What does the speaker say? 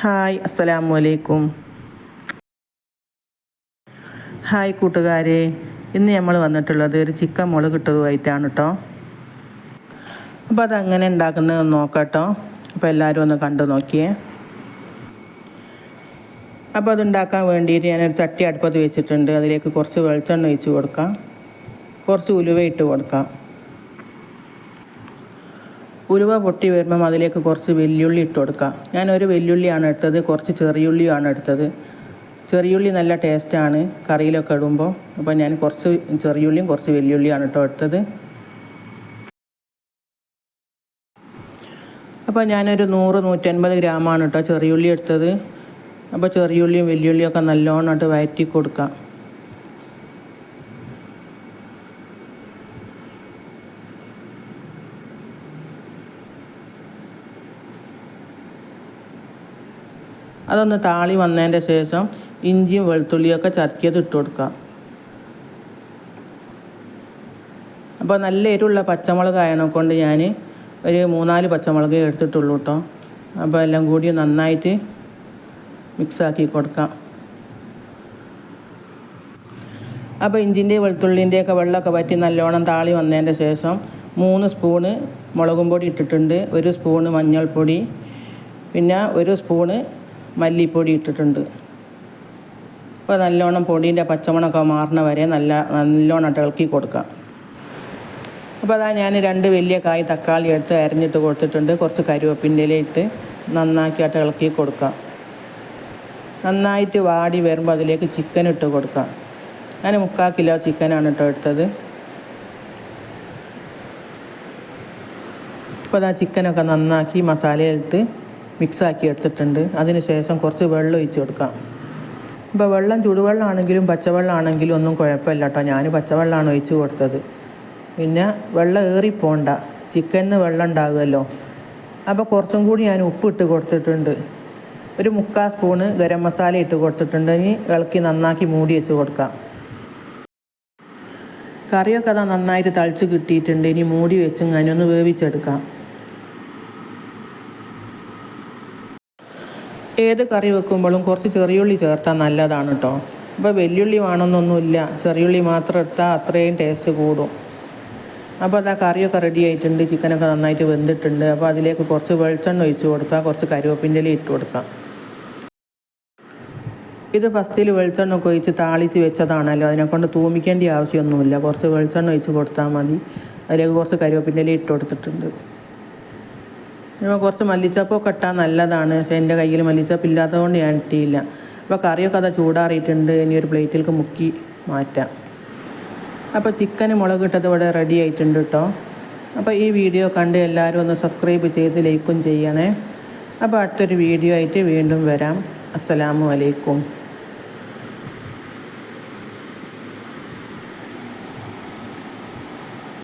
Hi അസ്സലാമു അലൈക്കും hi കൂട്ടുകാരെ ഇന്ന് നമ്മൾ വന്നിട്ടുള്ളത് ഒരു ചിക്കൻ മുളക് ഇട്ടതുമായിട്ടാണ് കേട്ടോ അപ്പോൾ അതങ്ങനെ ഉണ്ടാക്കുന്നത് നോക്കാട്ടോ അപ്പോൾ എല്ലാവരും ഒന്ന് കണ്ടു നോക്കിയേ. അപ്പോൾ അതുണ്ടാക്കാൻ വേണ്ടിയിട്ട് ഞാനൊരു ചട്ടി അടുപ്പത്ത് വെച്ചിട്ടുണ്ട്. അതിലേക്ക് കുറച്ച് വെളിച്ചെണ്ണ ഒഴിച്ച് കൊടുക്കാം. കുറച്ച് ഉലുവ ഇട്ട് കൊടുക്കാം. ഉലുവ പൊട്ടി വരുമ്പം അതിലേക്ക് കുറച്ച് വെല്ലുള്ളി ഇട്ട് കൊടുക്കാം. ഞാനൊരു വെല്ലുള്ളിയാണ് എടുത്തത് കുറച്ച് ചെറിയുള്ളിയാണ് എടുത്തത്. ചെറിയുള്ളി നല്ല ടേസ്റ്റാണ് കറിയിലൊക്കെ ഇടുമ്പോൾ അപ്പോൾ ഞാൻ കുറച്ച് ചെറിയുള്ളിയും കുറച്ച് വെല്ലുള്ളിയാണ് കേട്ടോ എടുത്തത്. അപ്പോൾ ഞാനൊരു നൂറ് നൂറ്റൻപത് ഗ്രാമാണ് കേട്ടോ ചെറിയുള്ളി എടുത്തത്. അപ്പോൾ ചെറിയുള്ളിയും വെല്ലുള്ളിയും ഒക്കെ നല്ലോണം ഇട്ട് വയറ്റി കൊടുക്കാം. അതൊന്ന് താളി വന്നതിന്റെ ശേഷം ഇഞ്ചിയും വെളുത്തുള്ളിയൊക്കെ ചതക്കിയത് ഇട്ട് കൊടുക്കാം അപ്പോൾ നല്ല എരിവുള്ള പച്ചമുളക് ആയതിനെ കൊണ്ട് ഞാൻ ഒരു മൂന്നാൽ പച്ചമുളക് എടുത്തിട്ടുള്ളൂ കേട്ടോ. അപ്പോൾ എല്ലാം കൂടി നന്നായിട്ട് മിക്സാക്കി കൊടുക്കാം. അപ്പോൾ ഇഞ്ചിന്റെ വെളുത്തുള്ളിന്റെയൊക്കെ വെള്ളമൊക്കെ പറ്റി നല്ലോണം താളി വന്നതിന്റെ ശേഷം മൂന്ന് സ്പൂണ് മുളകും പൊടി ഇട്ടിട്ടുണ്ട് ഒരു സ്പൂണ് മഞ്ഞൾപ്പൊടി പിന്നെ ഒരു സ്പൂണ് മല്ലിപ്പൊടി ഇട്ടിട്ടുണ്ട്. അപ്പോൾ നല്ലോണം പൊടീന്റെ പച്ചമണമൊക്കെ മാറണ വരെ നല്ല നല്ലോണം ഇളക്കി കൊടുക്കാം. അപ്പോൾ അതാ ഞാൻ രണ്ട് വലിയ കായ് തക്കാളി എടുത്ത് അരിഞ്ഞിട്ട് കൊടുത്തിട്ടുണ്ട്. കുറച്ച് കരുവേപ്പിന്റെ ഇട്ട് നന്നാക്കിയിട്ട് ഇളക്കി കൊടുക്കാം. നന്നായിട്ട് വാടി വരുമ്പോൾ അതിലേക്ക് ചിക്കൻ ഇട്ട് കൊടുക്കാം. ഞാൻ മുക്കാൽ കിലോ ചിക്കനാണ് കേട്ടോ എടുത്തത്. അപ്പോൾ അതാ ചിക്കനൊക്കെ നന്നാക്കി മസാലയിലിട്ട് മിക്സാക്കി എടുത്തിട്ടുണ്ട്. അതിന് ശേഷം കുറച്ച് വെള്ളം ഒഴിച്ച് കൊടുക്കാം. ഇപ്പോൾ വെള്ളം ചുടുവെള്ളമാണെങ്കിലും പച്ചവെള്ളമാണെങ്കിലും ഒന്നും കുഴപ്പമില്ല കേട്ടോ. ഞാൻ പച്ചവെള്ളമാണ് ഒഴിച്ച് കൊടുത്തത്. പിന്നെ വെള്ളം ഏറിപ്പോണ്ട. ചിക്കനിന് വെള്ളം ഉണ്ടാകുമല്ലോ അപ്പോൾ കുറച്ചും കൂടി ഞാൻ ഉപ്പ് ഇട്ട് കൊടുത്തിട്ടുണ്ട്. ഒരു മുക്കാൽ സ്പൂണ് ഗരം മസാല ഇട്ട് കൊടുത്തിട്ടുണ്ട്. ഇനി ഇളക്കി നന്നാക്കി മൂടി വെച്ച് കൊടുക്കാം. കറിയൊക്കെ അതാ നന്നായിട്ട് തളിച്ച് കിട്ടിയിട്ടുണ്ട്. ഇനി മൂടി വെച്ച് ഞാനൊന്ന് വേവിച്ചെടുക്കാം. ഏത് കറി വെക്കുമ്പോഴും കുറച്ച് ചെറിയുള്ളി ചേർത്താൽ നല്ലതാണ് കേട്ടോ അപ്പോൾ വെല്ലുള്ളി വേണമെന്നൊന്നുമില്ല ചെറിയുള്ളി മാത്രം എടുത്താൽ അത്രയും ടേസ്റ്റ് കൂടും. അപ്പോൾ അതാ കറിയൊക്കെ റെഡി ആയിട്ടുണ്ട്. ചിക്കനൊക്കെ നന്നായിട്ട് വെന്തിട്ടുണ്ട്. അപ്പോൾ അതിലേക്ക് കുറച്ച് വെളിച്ചെണ്ണ ഒഴിച്ച് കൊടുക്കാം. കുറച്ച് കരുവേപ്പിന്റെ ഇട്ട് കൊടുക്കാം. ഇത് ഫസ്റ്റിൽ വെളിച്ചെണ്ണ ഒക്കെ ഒഴിച്ച് താളിച്ച് വെച്ചതാണല്ലോ. അതിനെക്കൊണ്ട് തൂമിക്കേണ്ട ആവശ്യമൊന്നുമില്ല. കുറച്ച് വെളിച്ചെണ്ണ ഒഴിച്ച് കൊടുത്താൽ മതി. അതിലേക്ക് കുറച്ച് കരുവേപ്പിന്റെ ഇട്ട് കൊടുത്തിട്ടുണ്ട്. ഇപ്പോൾ കുറച്ച് മല്ലിച്ചപ്പൊക്കെ ഇട്ടാൽ നല്ലതാണ്. പക്ഷേ എന്റെ കയ്യിൽ മല്ലിച്ചപ്പ് ഇല്ലാത്തതുകൊണ്ട് ഞാൻ ഇട്ടിയില്ല. അപ്പോൾ കറിയൊക്കെ അതാ ചൂടാറിയിട്ടുണ്ട്. ഇനി ഒരു പ്ലേറ്റിലേക്ക് മുക്കി മാറ്റാം. അപ്പോൾ ചിക്കൻ മുളക് ഇട്ടത് ഇവിടെ റെഡി ആയിട്ടുണ്ട് കേട്ടോ അപ്പോൾ ഈ വീഡിയോ കണ്ട് എല്ലാവരും ഒന്ന് സബ്സ്ക്രൈബ് ചെയ്ത് ലൈക്കും ചെയ്യണേ. അപ്പോൾ അടുത്തൊരു വീഡിയോ ആയിട്ട് വീണ്ടും വരാം. അസ്സലാമു അലൈക്കും.